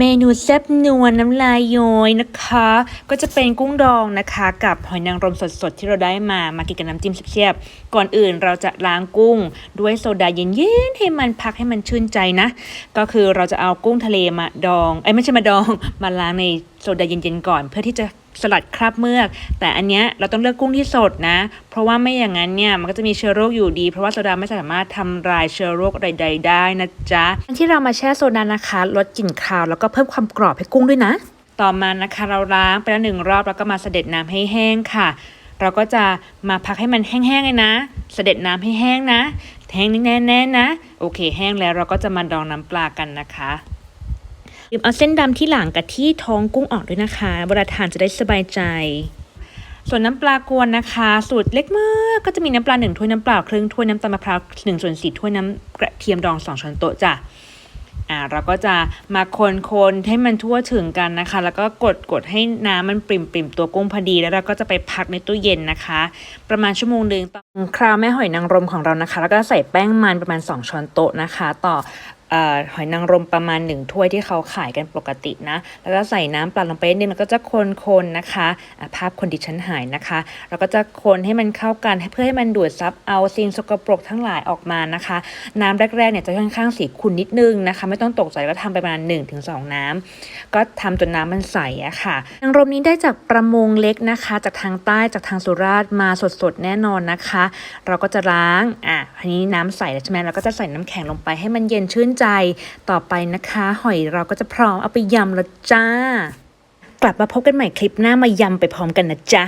เมนูแซ่บนวลน้ำลายย้อยนะคะ ก็จะเป็นกุ้งดองนะคะ กับหอยนางรมสดๆ ที่เราได้มามากินกับน้ำจิ้มเสียบๆก่อนอื่นเราจะล้างกุ้ง ด้วยโซดาเย็นๆให้มันพักให้มันชื่นใจนะ ก็คือเราจะเอากุ้งทะเลมาดองเอ้ไม่ใช่มาดองมาล้างใน โซดาเย็นๆก่อน เพื่อที่จะสลัดคราบเมือก แต่อันเนี้ยเราต้องเลือกกุ้งที่สดนะ เพราะว่าไม่อย่างนั้นเนี่ยมันก็จะมีเชื้อโรคอยู่ดี เพราะว่าโซดาไม่สามารถทำลายเชื้อโรคใดๆได้นะจ๊ะที่เรามาแช่โซดานะคะลดกลิ่นคาวแล้วก็เพิ่มความกรอบให้กุ้งด้วยนะ ต่อมานะคะเราล้างไปแล้วหนึ่งรอบแล้วก็มาเสด็จน้ำให้แห้งค่ะ เราก็จะมาพักให้มันแห้งๆเลยนะ เสด็จน้ำให้แห้งนะแห้งแน่ๆนะ โอเค แห้งแล้วเราก็จะมาดองน้ำปลากันนะคะ ลืมเอาเส้นดำที่หลังกับที่ท้องกุ้งออกด้วยนะคะเวลาทานจะได้สบายใจ ส่วนน้ำปลากวนนะคะ สูตรเล็กมากก็จะมีน้ำปลาหนึ่งถ้วยน้ำเปล่าครึ่งถ้วยน้ำตาลมะพร้าวหนึ่งส่วนสี่ถ้วยน้ำกระเทียมดองสองช้อนโต๊ะจ้ะอ่าเราก็จะมาคนๆให้มันทั่วถึงกันนะคะ แล้วก็กดกดให้น้ำมันปริ่มปริมตัวกุ้งพอดี แล้วเราก็จะไปพักในตู้เย็นนะคะ ประมาณชั่วโมงหนึ่งต่อคราวแม่หอยนางรมของเรานะคะ แล้วก็ใส่แป้งมันประมาณ 2 ช้อนโต๊ะนะคะ ต่อ หอยนางรมประมาณ 1 ถ้วยที่เขาขายกันปกตินะ แล้วก็ใส่น้ำปลาลงไปนิดนึงแล้วก็จะคนๆนะคะะภาพคนดิฉันหายนะคะ แล้วก็จะคนให้มันเข้ากันเพื่อให้มันดูดซับเอาสิ่งสกปรกทั้งหลายออกมานะคะ น้ำแรกๆเนี่ยจะค่อนข้างสีขุ่นนิดนึงนะคะ ไม่ต้องตกใจก็ทำไปประมาณ 1-2 น้ำก็ทำจนน้ำมันใสอะค่ะนางรมนี้ได้จากประมงเล็กนะคะ จากทางใต้จากทางสุราษฎร์มาสดๆแน่นอนนะคะ เราก็จะล้างอะทีนี้น้ำใสแล้วใช่ไหมเราก็จะใส่น้ำแข็งลงไปให้มันเย็นชื่นใจต่อไปนะคะ หอยเราก็จะพร้อมเอาไปยำแล้วจ้า กลับมาพบกันใหม่คลิปหน้ามายำไปพร้อมกันนะจ๊ะ